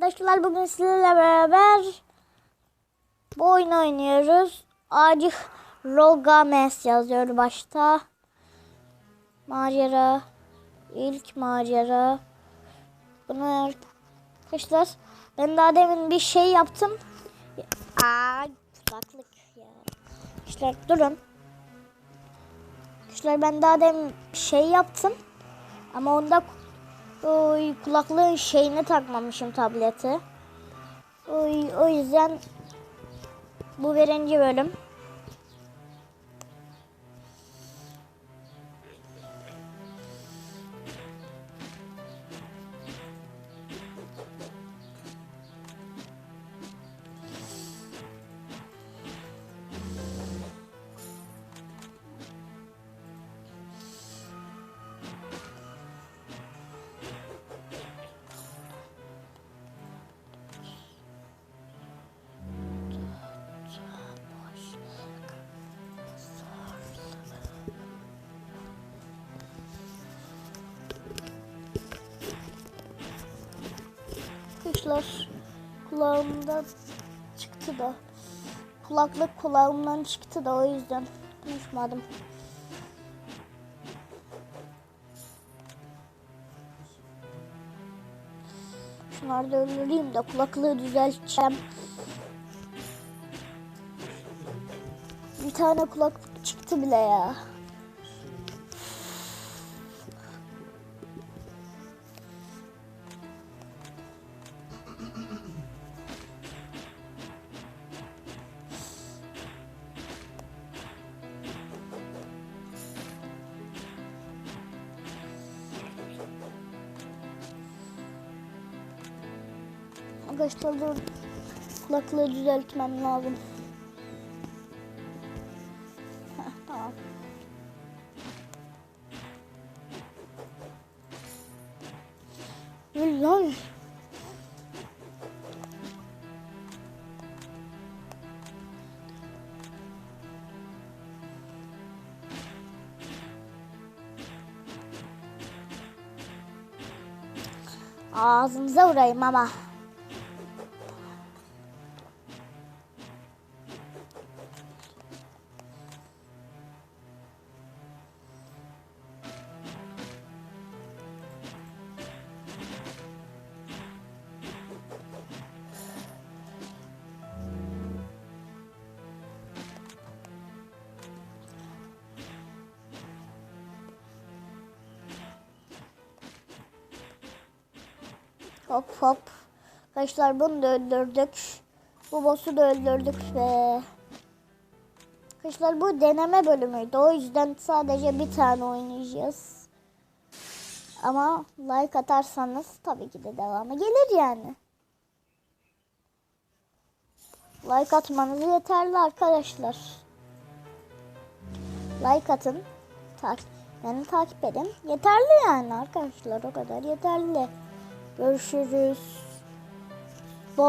Arkadaşlar bugün sizlerle beraber bu oyunu oynuyoruz. Acih Rogames yazıyor başta. Macera. ilk macera. Bunu arkadaşlar ben daha demin bir şey yaptım. Aa kulaklık ya. İşte durun. Arkadaşlar ben daha demin bir şey yaptım. Ama onda Oy, kulaklığın şeyini takmamışım tableti. Oy, o yüzden bu birinci bölüm. Kuşlar kulağımdan çıktı da kulaklık kulağımdan çıktı da o yüzden konuşmadım. Şunları da de kulaklığı düzelteceğim. Bir tane kulaklık çıktı bile ya. Arkadaşlar. Kulaklığı düzeltmem lazım. Heh, tamam. Lan. Ağzınıza vurayım ama. Hop hop. Arkadaşlar bunu da öldürdük. Bu boss'u da öldürdük ve Arkadaşlar bu deneme bölümüydü. O yüzden sadece bir tane oynayacağız. Ama like atarsanız tabii ki de devamı gelir yani. Like atmanız yeterli arkadaşlar. Like atın. Tak beni takip edin. Yeterli yani arkadaşlar. O kadar yeterli. Görüşürüz. Bye.